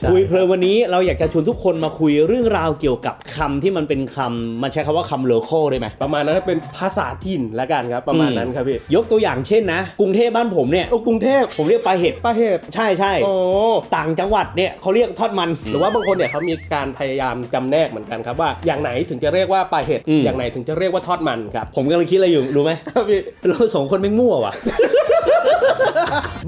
ใช่คุยเพลินวันนี้เราอยากจะชวนทุกคนมาคุยเรื่องราวเกี่ยวกับคำที่มันเป็นคำมันใช้คำว่าคำโลโก้ได้ไหมประมาณนั้นเป็นภาษาถิ่นละกันครับ ประมาณนั้นครับพี่ยกตัวอย่างเช่นนะกรุงเทพบ้านผมเนี่ยโอ้กรุงเทพผมเรียกปลาเห็ดประเทศใช่ใช่โอ้ต่างจังหวัดเนี่ยเขาเรียกทอดมัน หรือว่าบางคนเนี่ยเขามีการพยายามจำแนกเหมือนกันครับว่าอย่างไหนถึงจะเรียกว่าปลาเห็ดอืมอย่างไหนถึงจะเรียกว่าทอดมันครับผมกำลังคิดอะไรอยู่รู้ไหมครับพี่เราสองคนไม่มั่วว่ะ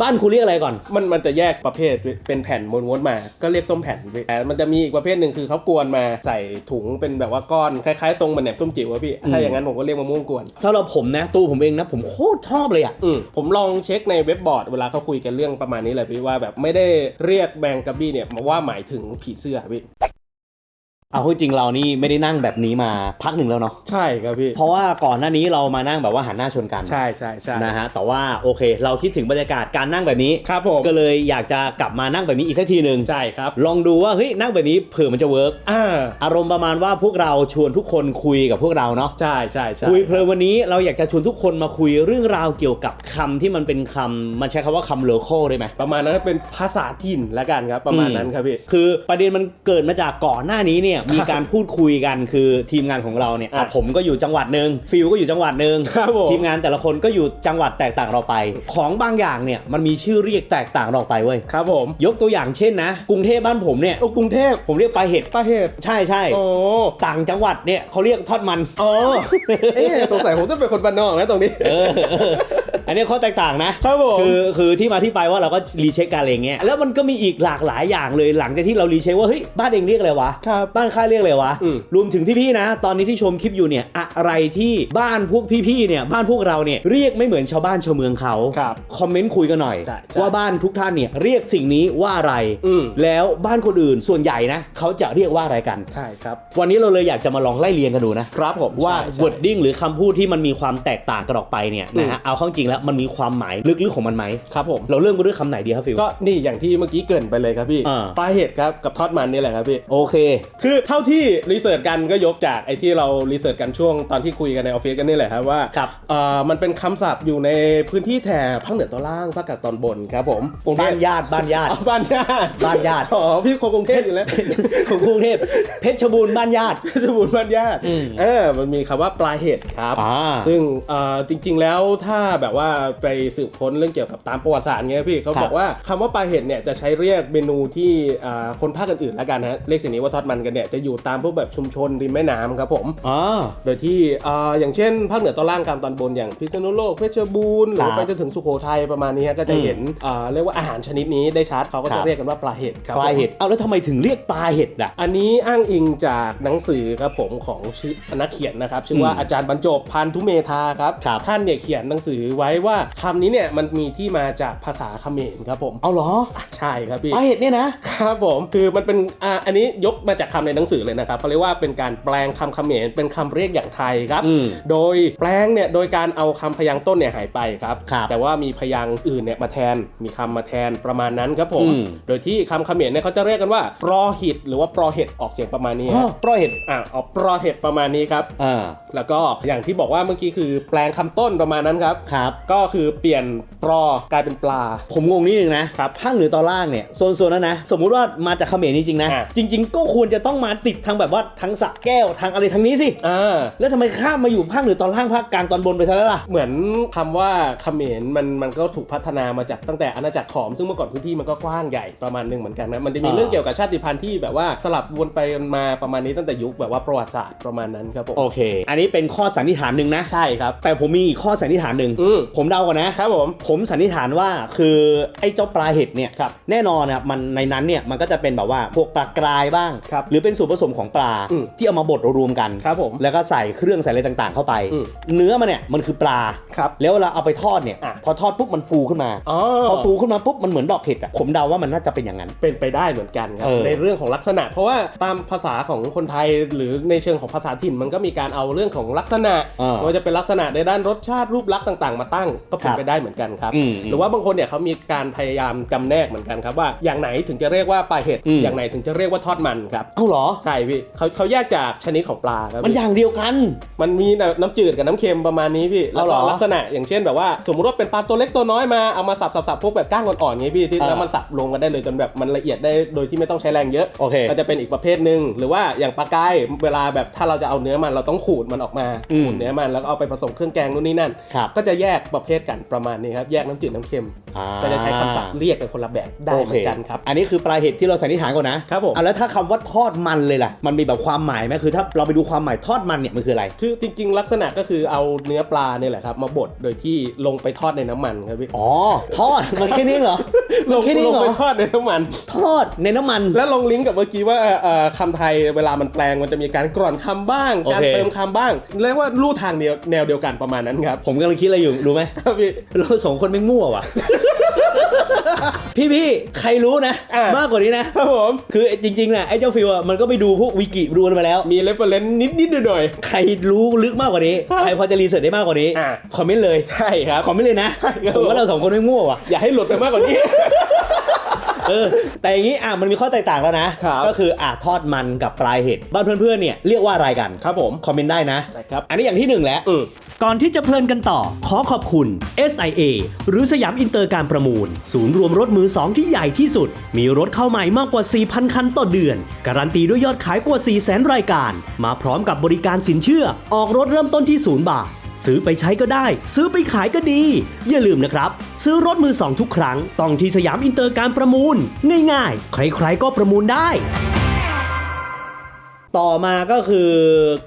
บ้านคุณเรียกอะไรก่อน มันมันจะแยกประเภทเป็นแผ่นม้วนๆมา ก็เรียกส้มแผ่นพี่แต่มันจะมีอีกประเภทหนึ่งคือเขากวนมาใส่ถุงเป็นแบบว่าก้อนคล้ายๆทรงมันแหนมตุ้มจิ๋วอะพี่ ถ้าอย่างนั้นผมก็เรียกมะม่วงกวนสำหรับผมนะตัวผมเองนะผมโคตรชอบเลยอะอืมผมลองเช็คในเว็บบอร์ดเวลาเขาคุยกันเรื่องประมาณนี้เลยพี่ว่าแบบไม่ได้เรียกแมงกะบี้เนี่ยมาว่าหมายถึงผีเสื้อพี่ เอาพูดจริงเรานี่ไม่ได้นั่งแบบนี้มาพักหนึ่งแล้วเนาะใช่ครับพี่ เพราะว่าก่อนหน้านี้เรามานั่งแบบว่าหันหน้าชนกันใช่ใช่ใช่นะฮะแต่ว่าโอเค เราคิดถึงบรรยากาศการนั่งแบบนี้ครับผมก็เลยอยากจะกลับมานั่งแบบนี้อีกสักทีหนึ่งใช่ครับลองดูว่าเฮ้ยนั่งแบบนี้เผื่อมันจะเวิร์กอ่าอารมณ์ประมาณว่าพวกเราชวนทุกคนคุยกับพวกเราเนาะใช่ใช่ใช่คุยเพลินวันนี้เราอยากจะชวนทุกคนมาคุยเรื่องราวเกี่ยวกับคำที่มันเป็นคำมันใช้คำว่าคำโลโก้ได้ไหมประมาณนั้นเป็นภาษาถิ่นละกันครับประมาณนั้นครับพี่คือประเด็นมันเกิดมาจากก่อนหน้านี้เนี่ยมีการพูดคุยกันคือทีมงานของเราเนี่ยอะอะผมก็อยู่จังหวัดหนึ่งฟิลก็อยู่จังหวัดหนึ่งครับผม ทีมงานแต่ละคนก็อยู่จังหวัดแตกต่างเราไป ของบางอย่างเนี่ยมันมีชื่อเรียกแตกต่างเราไปเว้ยครับผมยกตัวอย่างเช่นนะกรุงเทพบ้านผมเนี่ยโอ้กรุงเทพผมเรียกปลาเห็ดประเทศใช่ใช่โอ้ต่างจังหวัดเนี่ยเขาเรียกทอดมัน อ๋อเอ๊ะสงสัยผมจะเป็นคนบ้านนอกนะตรงนี้ เออเอออันนี้ข้อแตกต่างนะครับผมคือคือที่มาที่ไปว่าเราก็รีเช็คกันอะไรเงี้ยแล้วมันก็มีอีกหลากหลายอย่างเลยหลังจากที่เรารีเช็คว่าเฮ้ยบ้านเองเรียกอะไรวะครับบ้านค่ายเรียกอะไรวะ อืม รวมถึงพี่ๆนะ ตอนนี้ที่ชมคลิปอยู่เนี่ยอะไรที่บ้านพวกพี่ๆเนี่ยบ้านพวกเราเนี่ยเรียกไม่เหมือนชาวบ้านชาวเมืองเขาครับคอมเมนต์คุยกันหน่อย ใช่ใช่ว่าบ้านทุกท่านเนี่ยเรียกสิ่งนี้ว่าอะไร อืม แล้วบ้านคนอื่นส่วนใหญ่นะเขาจะเรียกว่าอะไรกัน ใช่ครับวันนี้เราเลยอยากจะมาลองไล่เรียงกันดูนะครับผมว่า ใช่ใช่ wording หรือคำพูดที่มันมีความแตกต่างกันออกไปเนี่ยอืมนะฮะเอาเข้าจริงแล้วมันมีความหมายลึกๆของมันไหมครับผม เราเริ่มกันด้วยคำไหนดีครับฟิว ก็นี่อย่างที่เมื่อกี้เกรินไปเลยครับพี่อ่า ปลาเห็ดครับกับทอดมันนี่แหละครับพี่ โอเค คือเท่าที่รีเสิร์ชกันก็ยกจากไอ้ที่เรารีเสิร์ชกันช่วงตอนที่คุยกันในออฟฟิศกันนี่แหละครับว่าครับเอ่อมันเป็นคำศัพท์อยู่ในพื้นที่แถบภาคเหนือตอนล่างภาคกลางตอนบนครับผมกรุงเทบ้าพนญาติบ้านญาติ อ๋อบ้านญาติบ้านญาติ อ๋อพี่คนกรุงเทพอยู่แล้ว ของกรุงเทพเพชรบูรณ์บ้านญาติ เพชรบูรณ์บ้านญาติอืมเออมันมีคำว่าปลาเห็ดครับ อ่าซึ่งเอ่อจริงๆแล้วถ้าแบบว่าไปสืบค้นเรื่องเกี่ยวกับตามประวัติศาสตร์เงี้ยพี่เขาครับบอกว่าคำว่าปลาเห็ดเนี่ยจะใช้เรียกเมนูที่อ่าคนภาคอื่นๆแล้วกันฮะเรียกสิ่งนี้ว่าทอดมันกันเนี่ยจะอยู่ตามพวกแบบชุมชนริมแม่น้ำครับผมอ๋อโดยที่อ่าอย่างเช่นภาคเหนือตอนล่างกลางตอนบนอย่างพิษณุโลกเพชรบูรณ์หรือครับไปจนถึงสุโขทัยประมาณนี้ฮะก็จะเห็นอ่าเรียกว่าอาหารชนิดนี้ได้ชัดเขาก็ครัจะบเรียกกันว่าปลาเห็ดครับปลาเห็ดผมเอาแล้วทำไมถึงเรียกปลาเห็ดอะอันนี้อ้างอิงจากหนังสือครับผมของชื่อนักเขียนนะครับชื่อว่าอืมอาจารย์บรรจบพันธุเมธาครับครับท่านเนี่ยเขียนหนังสือไว้ว่าคำนี้เนี่ยมันมีที่มาจากภาษาเขมรครับผมเอาเหรอใช่ครับพี่ปลาเห็ดเนี่ยนะครับผมคือมันเป็นอ่าอันนี้ยกมาจากคำในหนังสือเลยนะครับเขาเรียกว่าเป็นการแปลงคำเขมรเป็นคำเรียกอย่างไทยครับอืมโดยแปลงเนี่ยโดยการเอาคำพยางค์ต้นเนี่ยหายไปครับครับแต่ว่ามีพยางค์อื่นเนี่ยมาแทนมีคำมาแทนประมาณนั้นครับผมอืมโดยที่คำเขมรเนี่ยเขาจะเรียกกันว่าปรอหิตหรือว่าปรอเห็ดออกเสียงประมาณนี้อ๋อฮะปลาเห็ดอ่าเอาปรอเห็ดประมาณนี้ครับอ่าแล้วก็อย่างที่บอกว่าเมื่อกี้คือแปลงคำต้นประมาณนั้นครับครับก็คือเปลี่ยนปรอกลายเป็นปลา ผมงงนิดนึงนะครับภาคเหนือตอนล่างเนี่ยโซนๆนั้นนะ สมมุติว่ามาจากเขมรจริงๆนะ อะ จริง ๆ ก็ควรจะต้องมาติดทางแบบว่าทางสระแก้วทางอะไรทางนี้สิ อ่า แล้วทำไมข้ามมาอยู่ภาคเหนือตอนล่างภาคกลางตอนบนไปซะแล้วล่ะ เหมือนคำว่าเขมรมันมันก็ถูกพัฒนามาจากตั้งแต่อาณาจักรขอม ซึ่งเมื่อก่อนพื้นที่มันก็กว้างใหญ่ประมาณหนึงเหมือนกันนะ มันจะมีอ่า เรื่องเกี่ยวกับชาติพันธุ์ที่แบบว่าสลับวนไปมาประมาณนี้ตั้งแต่ยุคแบบว่าประวัติศาสตร์ประมาณนั้นครับผมโอเค อันนี้เป็นข้อสันนิษฐานหนึ่งนะ ใช่ครับ แต่ผมมีอีกข้อสันนิษฐานหนึ่งอืมผมเดาก่อนนะครับผมผมสันนิษฐานว่าคือไอ้เจ้าปลาเห็ดเนี่ยครับแน่นอนนะมันในนั้นเนี่ยมันก็จะเป็นแบบว่าพวกปลากรายบ้าง ครับหรือเป็นส่วนผสมของปลาอืมที่เอามาบดรวมกันครับผมแล้วก็ใส่เครื่องใส่อะไรต่างๆ เข้าไป อืม เนื้อมันเนี่ยมันคือปลา ครับ แล้วเวลาเอาไปทอดเนี่ย อะ พอทอดปุ๊บมันฟูขึ้นมา อ๋อพอฟูขึ้นมาปุ๊บมันเหมือนดอกเห็ดอะผมเดาว่ามันน่าจะเป็นอย่างนั้น เป็นไปได้เหมือนกันครับ เออในเรื่องของลักษณะ เพราะว่าตามภาษาของคนไทยหรือในเชิงของภาษาถิ่นมันก็มีการเอาเรื่องของลักษณะอ่าไม่ว่าจะเป็นลักษณะในด้านรสชาติรูปลักษณ์ต่าง ๆ มาตั้งก็เป็นไปได้เหมือนกันครับอืมหรือว่าบางคนเนี่ยเขามีการพยายามจำแนกเหมือนกันครับว่าอย่างไหนถึงจะเรียกว่าปลาเห็ดอืมอย่างไหนถึงจะเรียกว่าทอดมันครับเอ้าเหรอใช่พี่เขาเขาแยกจากชนิดของปลาครับมันพี่อย่างเดียวกัน มันมีน้ำจืดกับน้ำเค็มประมาณนี้พี่แล้วเอาเหรก็อลักษณะอย่างเช่นแบบว่า สมมติว่าเป็นปลาตัวเล็กตัวน้อยมาเอามาสับสับสับพวกแบบก้างอ่อนๆไงพี่ที่อ่าแล้วมันสับลงกันได้เลยจนแบบมันละเอียดได้โดยที่ไม่ต้องใช้แรงเยอะโอเคก็จะเป็นอีกประเภทหนึ่งหรือว่าอย่างปลากายเวลาแบบถ้าเราจะเอาเนื้อมันเราต้องขูดมันออกมาอืมขูดเนื้อมันแล้วก็เอาไปผสมเครื่องแกงนู่นนี่นั่นครับก็จะแยกประเภทกันประมาณนี้ครับ แยกน้ำจืดน้ำเค็ม อ่าก็จะใช้คำศัพท์เรียกกันคนละแบบได้เหมือนกันครับอันนี้คือปลาเห็ดที่เราสันนิษฐานก่อนนะครับผม อะแล้วถ้าคำว่าทอดมันเลยล่ะ มันมีแบบความหมายไหมคือถ้าเราไปดูความหมายทอดมันเนี่ยมันคืออะไร คือจริง ๆ ลักษณะก็คือเอาเนื้อปลาเนี่ยแหละครับ มาบดโดยที่ลงไปทอดในน้ำมันครับพี่ อ๋อ ทอด มันแค่นี้เหรอ ลมันงแค่นี้ลงเหรไปอทอดในน้ำมัน ทอดในน้ำมัน แล้วลองลิงก์กับเมื่อกี้ว่าเอ่อเอ่อคำไทยเวลามันแปลงมันจะมีการกร่อนคำบ้าง โอเค การเติมคำบ้างเรียกว่าลู่ทางเดียวแนวเดียวกันประมาณนั้นครับผมกำลังคิดอะไรอยู่รู้ไหม ครับพี่เราสองคนไม่มั่วว่ะ พี่พี่ใครรู้นะ อะ มากกว่านี้นะ ครับผม คือจริงๆน่ะไอ้เจ้าฟิวอะมันก็ไปดูพวกวิกิดูกันมาแล้ว มีเรฟเฟรนซ์นิดๆหน่อย ใครรู้ลึกมากกว่านี้ ใครพอจะรีเสิร์ชได้มากกว่านี้ อะ คอมเมนต์เลย ๆใช่ครับ คอมเมนต์เลยนะ ใช่ครับ ผมว่าเราสองคนไม่มั่วว่ะ อย่าให้หลุดไปมากกว่านี้ เออแต่อย่างนี้อะมันมีข้อแตกต่างแล้วนะ ครับก็คืออะทอดมันกับปลายเห็ดบ้านเพื่อนๆเนี่ยเรียกว่าอะไรกันครับผม คอมเมนต์ได้นะใช่ครับอันนี้อย่างที่หนึ่งแล้วอืม ก่อนที่จะเพลินกันต่อ ขอขอบคุณ SIA หรือสยามอินเตอร์การประมูล ศูนย์รวมรถมือ 2 ที่ใหญ่ที่สุด มีรถเข้าใหม่มากกว่า 4,000 คันต่อเดือน การันตีด้วยยอดขายกว่า 400,000 รายการ มาพร้อมกับบริการสินเชื่อ ออกรถเริ่มต้นที่ 0 บาท ซื้อไปใช้ก็ได้ ซื้อไปขายก็ดี อย่าลืมนะครับ ซื้อรถมือสองทุกครั้ง ต้องที่สยามอินเตอร์การประมูล ง่ายๆ ใครๆก็ประมูลได้ ต่อมาก็คือ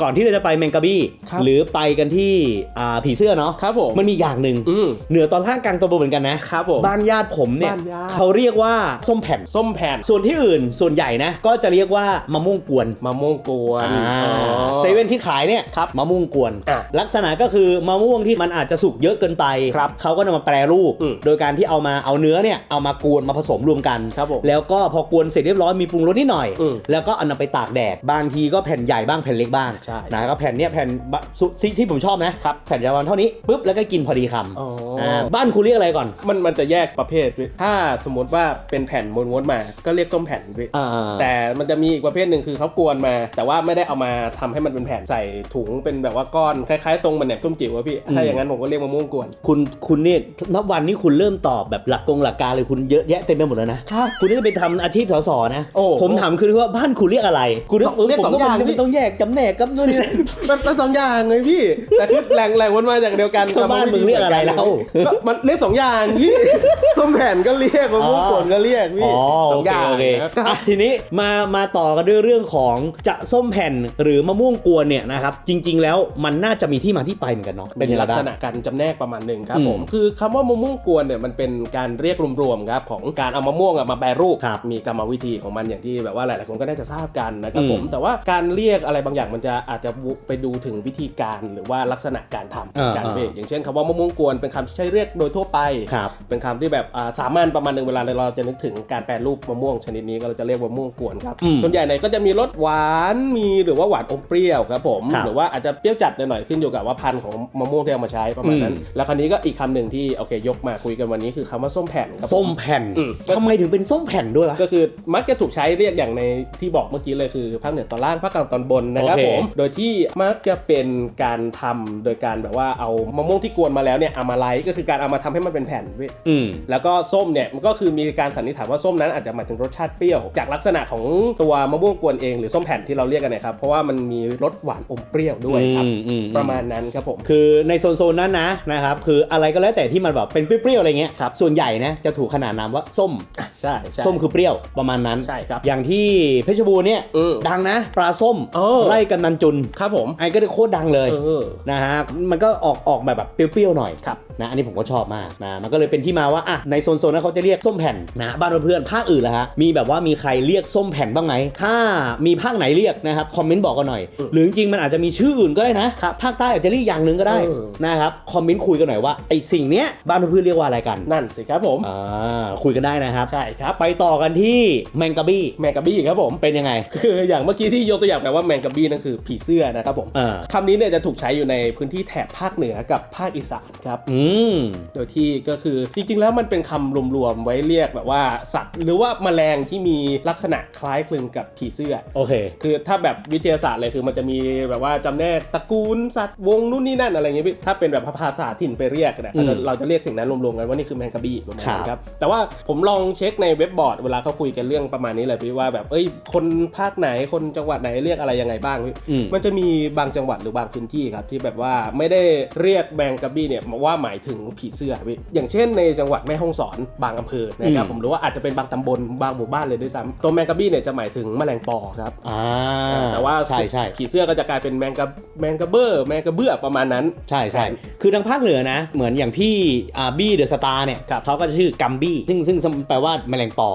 ก่อนที่เราจะไปแมงกะบี้ครับหรือไปกันที่อ่าผีเสื้อเนาะครับผมมันมีอย่างหนึ่งอืมเหนือตอนล่างกลางตอนบนเหมือนกันนะครับผมบ้านญาติผมเนี่ยบ้านญาติ เขาเรียกว่าส้มแผ่น ส้มแผ่นส่วนที่อื่นส่วนใหญ่นะ ก็จะเรียกว่ามะม่วงกวนมะม่วงกวนอ่าอ๋อ เซเว่นที่ขายเนี่ยครับมะม่วงกวน อะลักษณะก็คือมะม่วงที่มันอาจจะสุกเยอะเกินไป ครับเขาก็นำมาแปรรูป อืมโดยการที่เอามาเอาเนื้อเนี่ยเอามากวนมาผสมรวมกัน ครับผมแล้วก็พอกวนเสร็จเรียบร้อยมีปรุงรสนิดหน่อย อืม แล้วก็เอานำไปตากแดดบางทีก็แผ่นใหญ่บ้างแผ่นเล็กบ้างใช่นะก็แผ่นเนี้ยแผ่นบะสุที่ที่ผมชอบนะครับแผ่นยาววันเท่านี้ปุ๊บแล้วก็กินพอดีคำอ๋ออ่าบ้านคุณเรียกอะไรก่อนมันมันจะแยกประเภทพี่ถ้าสมมติว่าเป็นแผ่นม้วนๆมา ก็เรียกส้มแผ่นพี่อ่า แต่มันจะมีอีกประเภทหนึ่งคือเขากวนมา แต่ว่าไม่ได้เอามาทำให้มันเป็นแผ่นใส่ถุงเป็นแบบว่าก้อนคล้ายๆทรงมันแหนมตุ้มจิ๋วอะพี่ถ้าอย่างนั้นผมก็เรียกมะม่วงกวน คุณคุณเนี่ยนับวันนี้คุณเริ่มตอบแบบหลักกงหลักการเลยคุณเยอะแยะเต็มไปหมดแล้วนะครับคุณนี่จะไปทำอาชีพสสนะ โอ้ ผมถามคือว่าบ้านคุณเรียกอะไร คุณเรียกผมสองอย่างมันพี่ต้องแยกจำแนกกับนู่นนี่นั่นมันมันสองอย่างเลยพี่แต่คือแหล่งแหล่งมันมาจากเดียวกันชาวบ้านมึงเรียกอะไรแล้วก็มันเรียกสองอย่างพี่ส้มแผ่นก็เรียกมะม่วงกวนก็เรียกพี่อ๋อสโอองเคอย่างโอเคครับอะทีนี้มามาต่อกันด้วยเรื่องของจะส้มแผ่นหรือมะม่วงกวนเนี่ยนะครับจริง ๆ แล้วมันน่าจะมีที่มาที่ไปเหมือนกันเนาะเป็นมียังไงลักบ้าษงณะการจำแนกประมาณหนึ่งครับอืมผมคือคำว่ามะม่วงกวนเนี่ยมันเป็นการเรียกรวมๆครับของการเอามะม่วงอะมาแปรรูปครับมีกรรมวิธีของมันอย่างที่แบบว่าหลายๆคนก็น่าจะทราบกันนะครับอืมผมแต่ว่าการเรียกอะไรบางอย่างมันจะอาจจะไปดูถึงวิธีการหรือว่าลักษณะการทำอ่าการอ่าเบรกอย่างเช่นคำว่ามะม่วงกวนเป็นคำที่ใช้เรียกโดยทั่วไปครับเป็นคำที่แบบอ่าสามัญประมาณหนึ่งเวลาเราจะนึกถึงการแปรรูปมะม่วงชนิดนี้ก็เราจะเรียกว่ามะม่วงกวนครับอืมส่วนใหญ่เนี่ยก็จะมีรสหวานมีหรือว่าหวานอมเปรี้ยวครับผมครับหรือว่าอาจจะเปรี้ยวจัดหน่อยๆขึ้นอยู่กับว่าพันธุ์ของมะม่วงที่เอามาใช้ประมาณนั้นอืมแล้วคราวนี้ก็อีกคำหนึ่งที่โอเคยกมาคุยกันวันนี้คือคำว่าส้มแผ่นครับผส้มแผ่นอืมทำไมถึงเป็นส้มแผ่นด้วยวะก็คือมักจะถูกใช้เรียกอย่างในที่บอกเมื่อกี้เลยคือภาคเหนือตอนล่างภาคกลางตอนบนนะครับโอเค ผม โดยที่มักจะเป็นการทำโดยการแบบว่าเอามะม่วงที่กวนมาแล้วเนี่ยเอามาไลท์ก็คือการเอามาทำให้มันเป็นแผ่นเว้ย อืม แล้วก็ส้มเนี่ยมันก็คือมีการสันนิษฐานว่าส้มนั้นอาจจะหมายถึงรสชาติเปรี้ยว จากลักษณะของตัวมะม่วงกวนเองหรือส้มแผ่นที่เราเรียกกันนะครับ เพราะว่ามันมีรสหวานอมเปรี้ยวด้วยครับ อืมอืมอืม ประมาณนั้นครับผม คือในโซนๆนั้นนะนะครับคืออะไรก็แล้วแต่ที่มันแบบเป็นเปรี้ยวๆอะไรเงี้ยครับส่วนใหญ่นะจะถูกขนานนามว่าส้ม ใช่ใช่ส้มคือเปรี้ยวประมาณนั้น ใช่ครับ อย่างที่เพชรบูรณ์เนี่ยอืมดังนะปลาส้มเออไล่กันนันจุนครับผมไอ้ก็ได้โคตรดังเลยเออนะฮะมันก็ออกออกแบบแบบเปรี้ยวๆหน่อยครับ นะอันนี้ผมก็ชอบมากนะมันก็เลยเป็นที่มาว่าอะในโซนๆนั้นเขาจะเรียกส้มแผ่นนะบ้านเพื่อนๆภาคอื่นละฮะมีแบบว่ามีใครเรียกส้มแผ่นบ้างไหมถ้ามีภาคไหนเรียกนะครับคอมเมนต์บอกกันหน่อยอืมหรือจริงๆมันอาจจะมีชื่ออื่นก็ได้นะครับภาคใต้อาจจะเรียกอย่างหนึ่งก็ได้เออนะครับคอมเมนต์คุยกันหน่อยว่าไอ้สิ่งเนี้ยบ้านเพื่อนๆเรียกว่าอะไรกันนั่นสิครับผมอ่าคุยกันได้นะครับใช่ครับไปต่อกันที่แมงกะบี้แมงกะบี้ครับผมเป็นยังไงคืออย่างเมื่อกี้ที่ยกตัวอย่างแปลว่าแมงกะบี้นั่นคือผีเสื้อนะครับผมอ่าคำนี้เนี่ยจะถูกใช้อยู่ในพื้นที่แถบภาคเหนือกับภาคอีสานครับอืมมโดยที่ก็คือจริงๆ แล้วมันเป็นคำรวมๆไว้เรียกแบบว่าสัตว์หรือว่าแมลงที่มีลักษณะคล้ายคลึงกับผีเสื้อ โอเค คือถ้าแบบวิทยาศาสตร์เลยคือมันจะมีแบบว่าจำแนกตระกูลสัตว์วงนู่นนี่นั่นอะไรเงี้ยพี่ถ้าเป็นแบบภาษาถิ่นไปเรียกนะอืมเราจะเรียกสิ่งนั้นรวมๆกันว่านี่คือแมงกะบี้ประมาณครับนี้ครับแต่ว่าผมลองเช็คในเว็บบอร์ดเวลาเขาคุยกันเรื่องประมาณนี้เลยพี่ว่าแบบเอ้ยคนภาคไหนคนจังหวัดไหนเรียกอะไรยังไงบ้างพี่อืม มันจะมีบางจังหวัดหรือบางพื้นที่ครับที่แบบว่าไม่ได้เรียกแมงกะบี้เนี่ยว่าหมายถึงผีเสื้อพี่อย่างเช่นในจังหวัดแม่ฮ่องสอนบางอำเภอนะครับอืมผมรู้ว่าอาจจะเป็นบางตำบลบางหมู่บ้านเลยด้วยซ้ำตัวแมงกะบี้เนี่ยจะหมายถึงแมลงปอครับอ่าแต่ว่าใช่ใช่ผีเสื้อก็จะกลายเป็นแมงกะแมงกะเบอร์แมงกะเบื้อประมาณนั้น ใช่ใช่คือทางภาคเหนือนะ เหมือนอย่างพี่อ่าบี้เดอะสตาร์เนี่ยครับเขาก็จะชื่อกัมบี้ซึ่งซึ่งแปลว่าแมลงปอ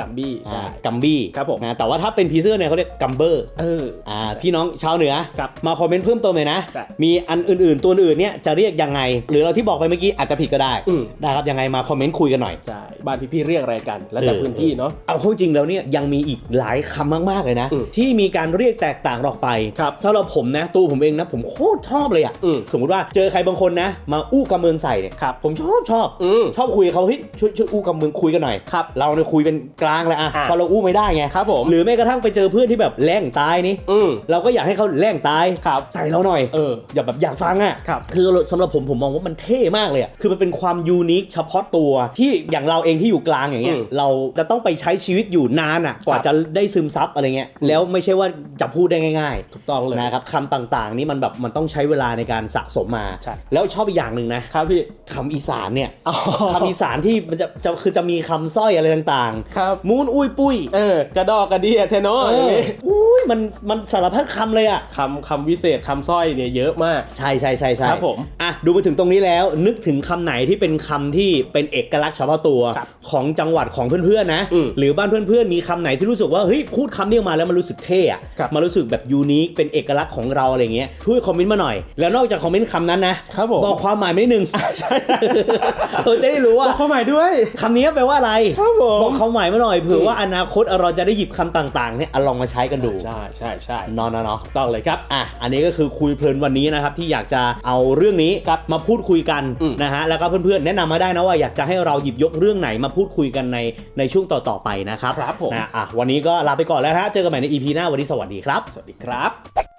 กัมบี้อ่าใช่กัมบี้ครับผมนะแต่ว่าถ้าเป็นผีเสื้อเนี่ยเขาเรียกกัมเบอร์เอออ่าพี่น้องชาวเหนือครับมาคอมเมนต์เพิ่มเติมเลยนะใช่มีอันอื่นๆตัวอื่นเนี่ยจะเรียกยังไง หรือเราที่บอกไปเมื่อกี้อาจจะผิดก็ได้อืมได้ครับยังไงมาคอมเมนต์คุยกันหน่อย ใช่บ้านพี่ๆเรียกอะไรกัน แล้วแต่เออ พื้นที่เนาะ เอาเข้าจริงแล้วเนี่ยยังมีอีกหลายคำมากๆเลยนะ อืมที่มีการเรียกแตกต่างออกไปครับสำหรับผมนะตัวผมเองนะผมโคตรชอบเลยอะอืมสมมติว่าเจอใครบางคนนะ มาอู้กำเมืองใส่เนี่ยครับ ผมชอบชอบอืม ชอบคุยกับเขาเฮ้ยช่วยช่วยอู้กำเมืองคุยกันหน่อยครับเราเนี่ยคุยเป็นกลางเลยอะอะ พอเราอู้ไม่ได้ไงครับผมหรือแม้กระทั่งไปเจอเพื่อนที่แบบแรงตายนี่อืมเราก็อยากให้เขาแรงตายครับ ใส่เราหน่อยเออ อย่าแบบอยากฟังอะครับ คือสำหรับผมผมมองว่ามันเท่มากเลยอะคือมันเป็นความยูนิคเฉพาะตัวที่อย่างเราเองที่อยู่กลางอย่างเงี้ยอืมเราจะต้องไปใช้ชีวิตอยู่นานอะกว่าครับจะได้ซึมซับอะไรเงี้ยแล้วไม่ใช่ว่าจะพูดได้ง่ายถูกต้องเลยๆนะครับคำต่างๆนี่มันแบบมันต้องใช้เวลาในการสะสมมา ใช่ แล้วชอบอีกอย่างหนึ่งนะ ครับพี่ คำอีสานเนี่ยอ๋อคำอีสานที่มันจะจะคือจะมีคำสร้อยอะไรต่างครับๆมูนอุ้ยปุ้ยเออกระดอกกระเดียเทเนอะเออย่างอนี้อุ้ยมันมันสารพัดคำเลยอะคำคำวิเศษคำสร้อยเนี่ยเยอะมาก ใช่ใช่ใช่ใช่ครับผม อะดูมาถึงตรงนี้แล้วนึกถึงคำไหนที่เป็นคำที่เป็นเอกลักษณ์เฉพาะตัวครับของจังหวัดของเพื่อนๆนะอืมหรือบ้านเพื่อนๆมีคำไหนที่รู้สึกว่าเฮ้ยพูดคำนี้ออกมาแล้วมันรู้สึกเท่อะครับมันรู้สึกแบบยูนิคเป็นเอกลักษณ์ของเราอะไรเงี้ยช่วยคอมเมนต์มาหน่อย แล้วนอกจากคอมเมนต์คำนั้นนะครับผมบอกความหมายไม่หนึ่งใช่เออจะได้รู้ว่าบอกความหมายด้วยคำนี้แปลว่าอะไรครับผมบอกความหมายมาหน่อยเผื่ออืมว่าอนาคตเราจะได้หยิบคำต่างๆเนี่ยเอาลองมาใช้กันดูใช่ใช่ใช่เนอนเนาะต้องเลยครับอะอันนี้ก็คือคุยเพลินวันนี้นะครับที่อยากจะเอาเรื่องนี้ครับมาพูดคุยกันอืมนะฮะแล้วก็เพื่อนๆแนะนำมาได้นะว่าอยากจะให้เราหยิบยกเรื่องไหนมาพูดคุยกันในในช่วงต่อๆไปนะครับครับผม นะอะวันนี้ก็ลาไปก่อนแล้วนะฮะเจอกันใหม่ใน EP หน้าวันนี้สวัสดีครับ สวัสดีครับ